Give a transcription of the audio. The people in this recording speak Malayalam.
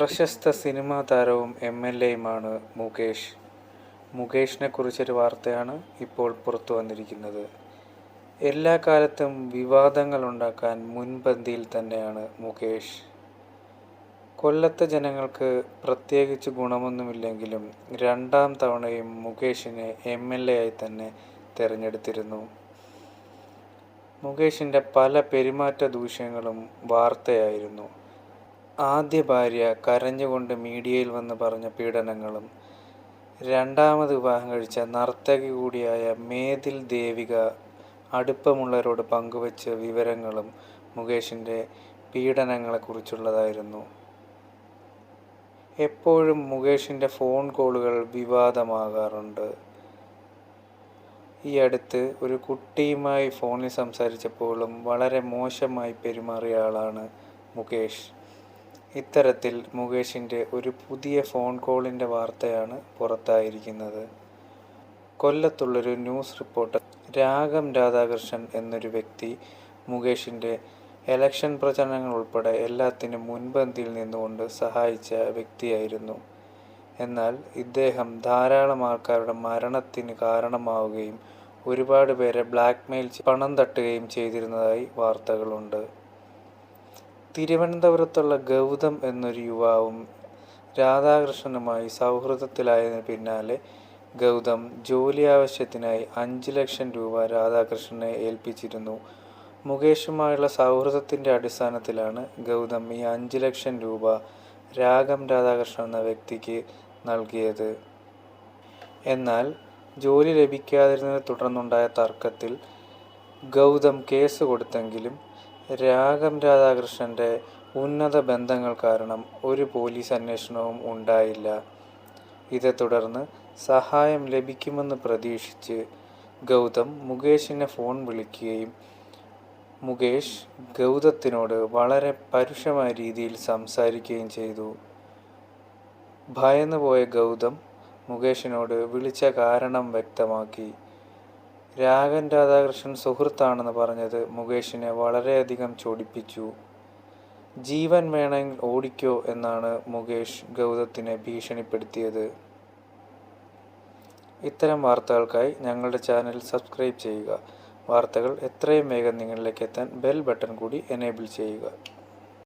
പ്രശസ്ത സിനിമാ താരവും എം എൽ എയുമാണ് മുകേഷ്. മുകേഷിനെ കുറിച്ചൊരു വാർത്തയാണ് ഇപ്പോൾ പുറത്തു വന്നിരിക്കുന്നത്. എല്ലാ കാലത്തും വിവാദങ്ങൾ ഉണ്ടാക്കാൻ മുൻപന്തിയിൽ തന്നെയാണ് മുകേഷ്. കൊല്ലത്തെ ജനങ്ങൾക്ക് പ്രത്യേകിച്ച് ഗുണമൊന്നുമില്ലെങ്കിലും രണ്ടാം തവണയും മുകേഷിനെ എം എൽ എ ആയി തന്നെ തിരഞ്ഞെടുത്തിരുന്നു. മുകേഷിന്റെ പല പെരുമാറ്റ ദൂഷ്യങ്ങളും വാർത്തയായിരുന്നു. ആദ്യ ഭാര്യ കരഞ്ഞുകൊണ്ട് മീഡിയയിൽ വന്ന് പറഞ്ഞ പീഡനങ്ങളും രണ്ടാമത് വിവാഹം കഴിച്ച നർത്തകി കൂടിയായ മേതിൽ ദേവിക അടുപ്പമുള്ളവരോട് പങ്കുവച്ച വിവരങ്ങളും മുകേഷിന്റെ പീഡനങ്ങളെക്കുറിച്ചുള്ളതായിരുന്നു. എപ്പോഴും മുകേഷിന്റെ ഫോൺ കോളുകൾ വിവാദമാകാറുണ്ട്. ഈ അടുത്ത് ഒരു കുട്ടിയുമായി ഫോണിൽ സംസാരിച്ചപ്പോഴും വളരെ മോശമായി പെരുമാറിയ ആളാണ് മുകേഷ്. ഇത്തരത്തിൽ മുകേഷിന്റെ ഒരു പുതിയ ഫോൺ കോളിന്റെ വാർത്തയാണ് പുറത്തായിരിക്കുന്നത്. കൊല്ലത്തുള്ളൊരു ന്യൂസ് റിപ്പോർട്ടർ രാഗം രാധാകൃഷ്ണൻ എന്നൊരു വ്യക്തി മുകേഷിന്റെ എലക്ഷൻ പ്രചരണങ്ങൾ ഉൾപ്പെടെ എല്ലാത്തിനും മുൻപന്തിയിൽ നിന്നുകൊണ്ട് സഹായിച്ച വ്യക്തിയായിരുന്നു. എന്നാൽ ഇദ്ദേഹം ധാരാളം ആൾക്കാരുടെ മരണത്തിന് കാരണമാവുകയും ഒരുപാട് പേരെ ബ്ലാക്ക്മെയിൽ പണം തട്ടുകയും ചെയ്തിരുന്നതായി വാർത്തകളുണ്ട്. തിരുവനന്തപുരത്തുള്ള ഗൗതം എന്നൊരു യുവാവും രാധാകൃഷ്ണനുമായി സൗഹൃദത്തിലായതിന് പിന്നാലെ ഗൗതം ജോലി ആവശ്യത്തിനായി അഞ്ച് ലക്ഷം രൂപ രാധാകൃഷ്ണനെ ഏൽപ്പിച്ചിരുന്നു. മുകേഷുമായുള്ള സൗഹൃദത്തിന്റെ അടിസ്ഥാനത്തിലാണ് ഗൗതം ഈ അഞ്ച് ലക്ഷം രൂപ രാഗം രാധാകൃഷ്ണൻ എന്ന വ്യക്തിക്ക് നൽകിയത്. എന്നാൽ ജോലി ലഭിക്കാതിരുന്നതിനെ തുടർന്നുണ്ടായ തർക്കത്തിൽ ഗൗതം കേസ് കൊടുത്തെങ്കിലും രാഗം രാധാകൃഷ്ണന്റെ ഉന്നത ബന്ധങ്ങൾ കാരണം ഒരു പോലീസ് അന്വേഷണവും ഉണ്ടായില്ല. ഇതേ തുടർന്ന് സഹായം ലഭിക്കുമെന്ന് പ്രതീക്ഷിച്ച് ഗൗതം മുകേഷിനെ ഫോൺ വിളിക്കുകയും മുകേഷ് ഗൗതത്തിനോട് വളരെ പരുഷമായ രീതിയിൽ സംസാരിക്കുകയും ചെയ്തു. ഭയന്നുപോയ ഗൗതം മുകേഷിനോട് വിളിച്ച കാരണം വ്യക്തമാക്കി. രാഗൻ രാധാകൃഷ്ണൻ സുഹൃത്താണെന്ന് പറഞ്ഞത് മുകേഷിനെ വളരെയധികം ചോടിപ്പിച്ചു. ജീവൻ വേണമെങ്കിൽ ഓടിക്കോ എന്നാണ് മുകേഷ് ഗൗതത്തിനെ ഭീഷണിപ്പെടുത്തിയത്. ഇത്തരം വാർത്തകൾക്കായി ഞങ്ങളുടെ ചാനൽ സബ്സ്ക്രൈബ് ചെയ്യുക. വാർത്തകൾ എത്രയും വേഗം നിങ്ങളിലേക്ക് എത്താൻ ബെൽ ബട്ടൺ കൂടി എനേബിൾ ചെയ്യുക.